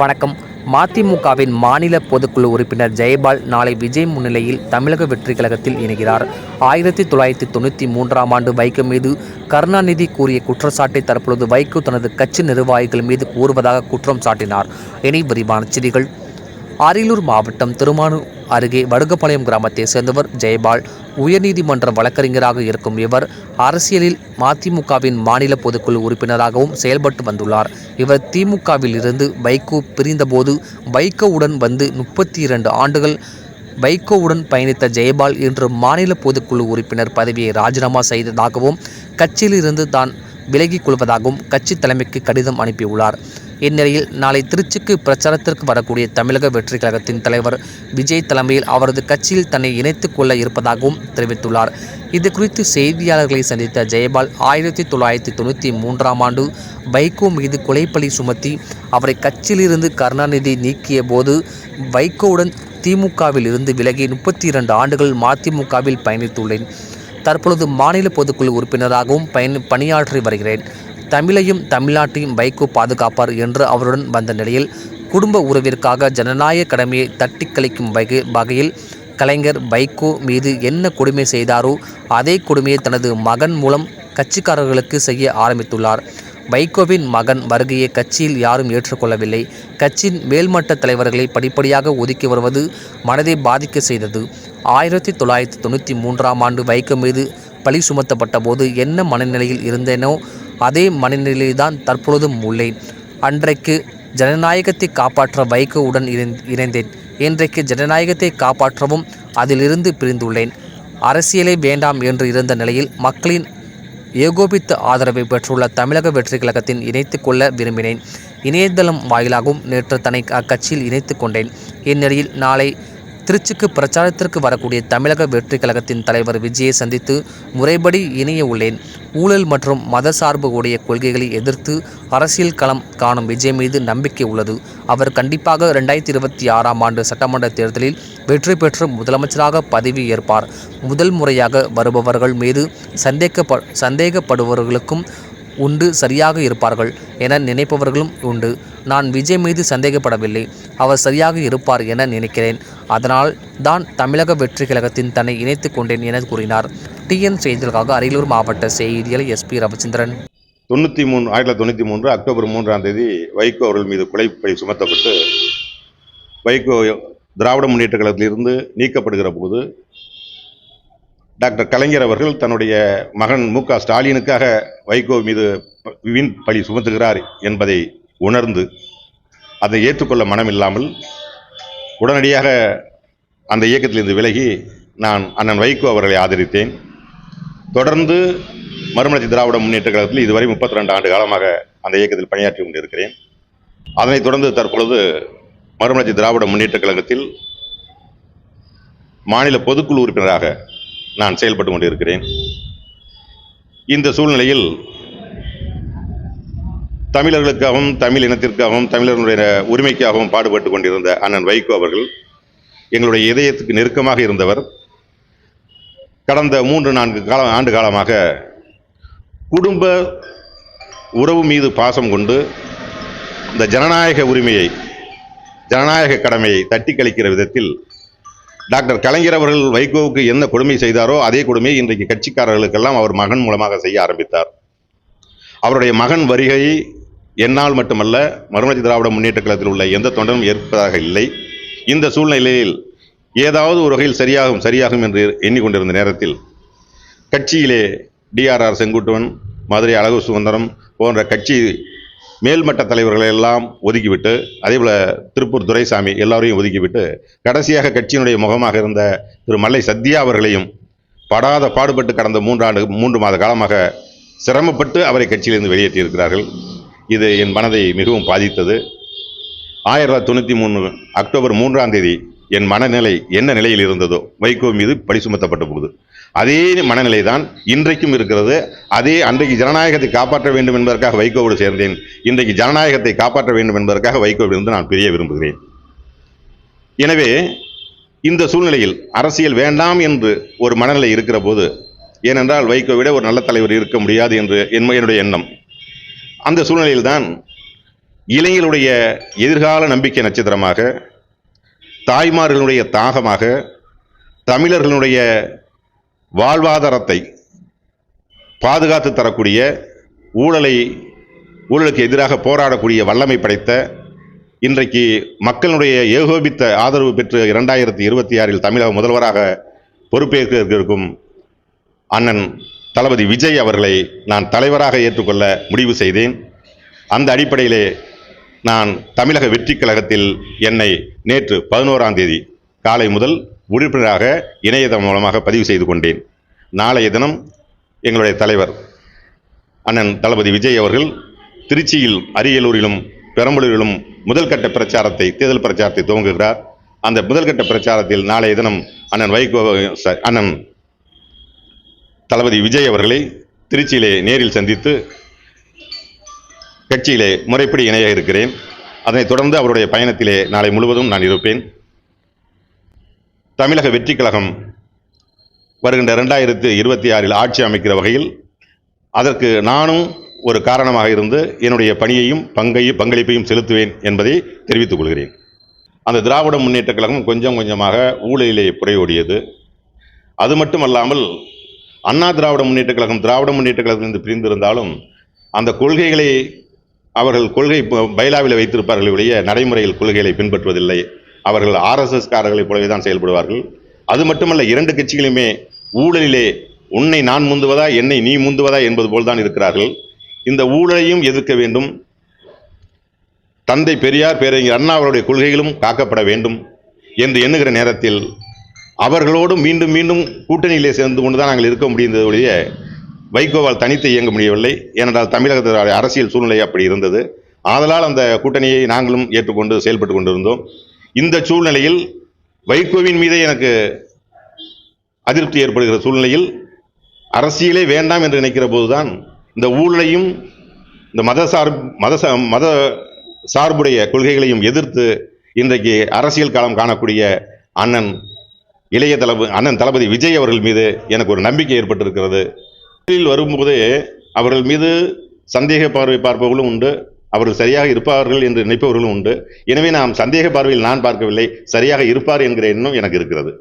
வணக்கம். மதிமுகவின் மாநில பொதுக்குழு உறுப்பினர் ஜெயபால் நாளை விஜய் முன்னிலையில் தமிழக வெற்றி கழகத்தில் இணைகிறார். ஆயிரத்தி தொள்ளாயிரத்தி தொண்ணூற்றி மூன்றாம் ஆண்டு வைகோ மீது கருணாநிதி கூறிய குற்றச்சாட்டை தற்பொழுது வைகோ தனது கட்சி நிர்வாகிகள் மீது கூறுவதாக குற்றம் சாட்டினார். இனி விரிவான செய்திகள். அரியலூர் மாவட்டம் திருமானூர் அருகே வடுகப்பாளையம் கிராமத்தை சேர்ந்தவர் ஜெயபால். உயர்நீதிமன்ற வழக்கறிஞராக இருக்கும் இவர் அரசியலில் மதிமுகவின் மாநில பொதுக்குழு உறுப்பினராகவும் செயல்பட்டு வந்துள்ளார். இவர் திமுகவில் இருந்து வைகோ பிரிந்தபோது வைகோவுடன் வந்து முப்பத்தி இரண்டு ஆண்டுகள் வைகோவுடன் பயணித்த ஜெயபால் இன்று மாநில பொதுக்குழு உறுப்பினர் பதவியை ராஜினாமா செய்ததாகவும் கட்சியிலிருந்து தான் விலகிக் கொள்வதாகவும் கட்சி தலைமைக்கு கடிதம் அனுப்பியுள்ளார். இந்நிலையில் நாளை திருச்சிக்கு பிரச்சாரத்திற்கு வரக்கூடிய தமிழக வெற்றி கழகத்தின் தலைவர் விஜய் தலைமையில் அவரது கட்சியில் தன்னை இணைத்துக் கொள்ள இருப்பதாகவும் தெரிவித்துள்ளார். இது குறித்து செய்தியாளர்களை சந்தித்த ஜெயபால் ஆயிரத்தி தொள்ளாயிரத்தி தொண்ணூற்றி மூன்றாம் ஆண்டு வைகோ மீது கொலைப்பழி சுமத்தி அவரை கட்சியிலிருந்து கருணாநிதி நீக்கிய போது வைகோவுடன் திமுகவில் இருந்து விலகி முப்பத்தி இரண்டு ஆண்டுகள் மதிமுகவில் பயணித்துள்ளேன். தற்பொழுது மாநில பொதுக்குழு உறுப்பினராகவும் பயன் பணியாற்றி வருகிறேன். தமிழையும் தமிழ்நாட்டையும் வைகோ பாதுகாப்பார் என்று அவருடன் வந்த நிலையில் குடும்ப உறவிற்காக ஜனநாயக கடமையை தட்டி கழிக்கும் வகை வகையில் கலைஞர் வைகோ மீது என்ன கொடுமை செய்தாரோ அதே கொடுமையை தனது மகன் மூலம் கட்சிக்காரர்களுக்கு செய்ய ஆரம்பித்துள்ளார். வைகோவின் மகன் வருகையை கட்சியில் யாரும் ஏற்றுக்கொள்ளவில்லை. கட்சியின் மேல்மட்ட தலைவர்களை படிப்படியாக ஒதுக்கி வருவது மனதை பாதிக்க செய்தது. ஆயிரத்தி தொள்ளாயிரத்தி தொண்ணூற்றி மூன்றாம் ஆண்டு வைகோ மீது பழி சுமத்தப்பட்ட போது என்ன மனநிலையில் இருந்தேனோ அதே மனநிலையில்தான் தற்பொழுதும் உள்ளேன். அன்றைக்கு ஜனநாயகத்தை காப்பாற்ற வைகோவுடன் இணைந்- இணைந்தேன். இன்றைக்கு ஜனநாயகத்தை காப்பாற்றவும் அதிலிருந்து பிரிந்துள்ளேன். அரசியலே வேண்டாம் என்று இருந்த நிலையில் மக்களின் ஏகோபித்த ஆதரவை பெற்றுள்ள தமிழக வெற்றி கழகத்தின் இணைத்து கொள்ள விரும்பினேன். இணையதளம் வாயிலாகவும் நேற்று தன்னை அக்கட்சியில் இணைத்து கொண்டேன். இந்நிலையில் நாளை திருச்சிக்கு பிரச்சாரத்திற்கு வரக்கூடிய தமிழக வெற்றி கழகத்தின் தலைவர் விஜயை சந்தித்து முறைப்படி இணைய உள்ளேன். ஊழல் மற்றும் மத சார்பு உடைய கொள்கைகளை எதிர்த்து அரசியல் களம் காணும் விஜய் மீது நம்பிக்கை உள்ளது. அவர் கண்டிப்பாக ரெண்டாயிரத்தி இருபத்தி ஆறாம் ஆண்டு சட்டமன்ற தேர்தலில் வெற்றி பெற்று முதலமைச்சராக பதவி ஏற்பார். முதல் முறையாக வருபவர்கள் மீது சந்தேகப்ப சந்தேகப்படுபவர்களுக்கும் உண்டு சரியாக இருப்பார்கள் என நினைப்பவர்களும் உண்டு. நான் விஜய் மீது சந்தேகப்படவில்லை. அவர் சரியாக இருப்பார் என நினைக்கிறேன். அதனால் தான் தமிழக வெற்றி கழகத்தின் தன்னை இணைத்துக் கொண்டேன் என கூறினார். டிஎன் செய்திகளுக்காக அரியலூர் மாவட்ட செய்தியாளர் எஸ்பி ரவிச்சந்திரன். தொண்ணூற்றி மூணு ஆயிரத்தி தொள்ளாயிரத்தி தொண்ணூற்றி மூன்று அக்டோபர் மூன்றாம் தேதி வைகோ அவர்கள் மீது கொலைப்பழி சுமத்தப்பட்டு வைகோ திராவிட முன்னேற்ற கழகத்திலிருந்து நீக்கப்படுகிற போது டாக்டர் கலைஞர் அவர்கள் தன்னுடைய மகன் மு க ஸ்டாலினுக்காக வைகோ மீது வீண் பழி சுமத்துகிறார் என்பதை உணர்ந்து அதை ஏற்றுக்கொள்ள மனம் இல்லாமல் உடனடியாக அந்த இயக்கத்திலிருந்து விலகி நான் அண்ணன் வைகோ அவர்களை ஆதரித்தேன். தொடர்ந்து மறுமலர்ச்சி திராவிட முன்னேற்ற கழகத்தில் இதுவரை 32 ஆண்டு காலமாக அந்த இயக்கத்தில் பணியாற்றி கொண்டிருக்கிறேன். அதனைத் தொடர்ந்து தற்பொழுது மறுமலர்ச்சி திராவிட முன்னேற்ற கழகத்தில் மாநில பொதுக்குழு உறுப்பினராக நான் செயல்பட்டு கொண்டிருக்கிறேன். இந்த சூழ்நிலையில் தமிழர்களுக்காகவும் தமிழ் இனத்திற்காகவும் தமிழர்களுடைய உரிமைக்காகவும் பாடுபட்டு கொண்டிருந்த அண்ணன் வைகோ அவர்கள் எங்களுடைய இதயத்துக்கு நெருக்கமாக இருந்தவர். கடந்த மூன்று நான்கு கால ஆண்டு காலமாக குடும்ப உறவு மீது பாசம் கொண்டு இந்த ஜனநாயக உரிமையை ஜனநாயக கடமையை தட்டி கழிக்கிற விதத்தில் டாக்டர் கலைஞர் அவர்கள் வைகோவுக்கு என்ன கொடுமை செய்தாரோ அதே கொடுமையை இன்றைக்கு கட்சிக்காரர்களுக்கெல்லாம் அவர் மகன் மூலமாக செய்ய ஆரம்பித்தார். அவருடைய மகன் வருகை என்னால் மட்டுமல்ல மறுமலர்ச்சி திராவிட முன்னேற்ற கழகத்தில் உள்ள எந்த தொண்டரும் ஏற்பதாக இல்லை. இந்த சூழ்நிலையில் ஏதாவது ஒரு வகையில் சரியாகும் சரியாகும் என்று எண்ணிக்கொண்டிருந்த நேரத்தில் கட்சியிலே டிஆர்ஆர் செங்குட்டுவன் மதுரை அழகு சுதந்திரம் போன்ற கட்சி மேல்மட்ட தலைவர்களை எல்லாம் ஒதுக்கிவிட்டு அதேபோல் திருப்பூர் துரைசாமி எல்லாரையும் ஒதுக்கிவிட்டு கடைசியாக கட்சியினுடைய முகமாக இருந்த திரு மல்லை சத்யா அவர்களையும் படாத பாடுபட்டு கடந்த மூன்றாண்டு மூன்று மாத காலமாக சிரமப்பட்டு அவரை கட்சியிலிருந்து வெளியேற்றியிருக்கிறார்கள். இது என் மனதை மிகவும் பாதித்தது. ஆயிரத்தி தொள்ளாயிரத்தி தொண்ணூற்றி மூணு அக்டோபர் மூன்றாம் தேதி என் மனநிலை என்ன நிலையில் இருந்ததோ வைகோ மீது பழி சுமத்தப்பட்ட பொழுது அதே மனநிலை தான் இன்றைக்கும் இருக்கிறது. அதே அன்றைக்கு ஜனநாயகத்தை காப்பாற்ற வேண்டும் என்பதற்காக வைகோவோடு சேர்ந்தேன். இன்றைக்கு ஜனநாயகத்தை காப்பாற்ற வேண்டும் என்பதற்காக வைகோவிலிருந்து நான் பிரிய விரும்புகிறேன். எனவே இந்த சூழ்நிலையில் அரசியல் வேண்டாம் என்று ஒரு மனநிலை இருக்கிற போது ஏனென்றால் வைகோ விட ஒரு நல்ல தலைவர் இருக்க முடியாது என்று என்னுடைய எண்ணம். அந்த சூழ்நிலையில்தான் இளைஞருடைய எதிர்கால நம்பிக்கை நட்சத்திரமாக தாய்மார்களுடைய தாகமாக தமிழர்களுடைய வாழ்வாதாரத்தை பாதுகாத்து தரக்கூடிய ஊழலை ஊழலுக்கு எதிராக போராடக்கூடிய வல்லமை படைத்த இன்றைக்கு மக்களுடைய ஏகோபித்த ஆதரவு பெற்று இரண்டாயிரத்தி இருபத்தி ஆறில் தமிழக முதல்வராக பொறுப்பேற்க இருக்கும் அண்ணன் தளபதி விஜய் அவர்களை நான் தலைவராக ஏற்றுக்கொள்ள முடிவு செய்தேன். அந்த அடிப்படையிலே நான் தமிழக வெற்றி கழகத்தில் என்னை நேற்று பதினோராம் தேதி காலை முதல் உறுப்பினராக இணையதளம் மூலமாக பதிவு செய்து கொண்டேன். நாளைய தினம் எங்களுடைய தலைவர் அண்ணன் தளபதி விஜய் அவர்கள் திருச்சியில் அரியலூரிலும் பெரம்பலூரிலும் முதல்கட்ட பிரச்சாரத்தை தேர்தல் பிரச்சாரத்தை துவங்குகிறார். அந்த முதல்கட்ட பிரச்சாரத்தில் நாளைய தினம் அண்ணன் வைகோ அண்ணன் தளபதி விஜய் அவர்களை திருச்சியிலே நேரில் சந்தித்து கட்சியிலே முறைப்படி இணைய இருக்கிறேன். அதனைத் தொடர்ந்து அவருடைய பயணத்திலே நாளை முழுவதும் நான் இருப்பேன். தமிழக வெற்றி கழகம் வருகின்ற ரெண்டாயிரத்து இருபத்தி ஆறில் ஆட்சி அமைக்கிற வகையில் அதற்கு நானும் ஒரு காரணமாக இருந்து என்னுடைய பணியையும் பங்கையும் பங்களிப்பையும் செலுத்துவேன் என்பதை தெரிவித்துக் கொள்கிறேன். அந்த திராவிட முன்னேற்றக் கழகம் கொஞ்சம் கொஞ்சமாக ஊழலிலே புறையோடியது அது மட்டுமல்லாமல் அண்ணா திராவிட முன்னேற்ற கழகம் திராவிட முன்னேற்ற கழகத்திலிருந்து பிரிந்திருந்தாலும் அந்த கொள்கைகளை அவர்கள் கொள்கை பைலாவில் வைத்திருப்பார்கள் ஒழிய நடைமுறையில் கொள்கைகளை பின்பற்றுவதில்லை. அவர்கள் ஆர்எஸ்எஸ் காரர்களைப் போலவே தான் செயல்படுவார்கள். அது மட்டுமல்ல இரண்டு கட்சிகளுமே ஊழலிலே உன்னை நான் முந்துவதா என்னை நீ முந்துவதா என்பது போல்தான் இருக்கிறார்கள். இந்த ஊழலையும் எதிர்க்க வேண்டும். தந்தை பெரியார் பேரறிஞர் அண்ணா அவருடைய கொள்கைகளும் காக்கப்பட வேண்டும் என்று எண்ணுகிற நேரத்தில் அவர்களோடு மீண்டும் மீண்டும் கூட்டணியிலே சேர்ந்து கொண்டு தான் நாங்கள் இருக்க முடிந்தது ஒழிய வைகோவால் தனித்து இயங்க முடியவில்லை. ஏனென்றால் தமிழகத்தினுடைய அரசியல் சூழ்நிலை அப்படி இருந்தது. ஆதலால் அந்த கூட்டணியை நாங்களும் ஏற்றுக்கொண்டு செயல்பட்டு கொண்டிருந்தோம். இந்த சூழ்நிலையில் வைகோவின் மீதே எனக்கு அதிருப்தி ஏற்படுகிற சூழ்நிலையில் அரசியலே வேண்டாம் என்று நினைக்கிற போதுதான் இந்த ஊழலையும் இந்த மத சார் மத மத சார்புடைய கொள்கைகளையும் எதிர்த்து இன்றைக்கு அரசியல் காலம் காணக்கூடிய அண்ணன் இளைய தளபதி அண்ணன் தளபதி விஜய் அவர்கள் மீது எனக்கு ஒரு நம்பிக்கை ஏற்பட்டிருக்கிறது. வீட்டில் வரும்போதே அவர்கள் மீது சந்தேக பார்வை பார்ப்பவர்களும் உண்டு. அவர்கள் சரியாக இருப்பார்கள் என்று நினைப்பவர்களும் உண்டு. எனவே நாம் சந்தேக பார்வையில் நான் பார்க்கவில்லை. சரியாக இருப்பார் என்கிற எண்ணம் எனக்கு இருக்கிறது.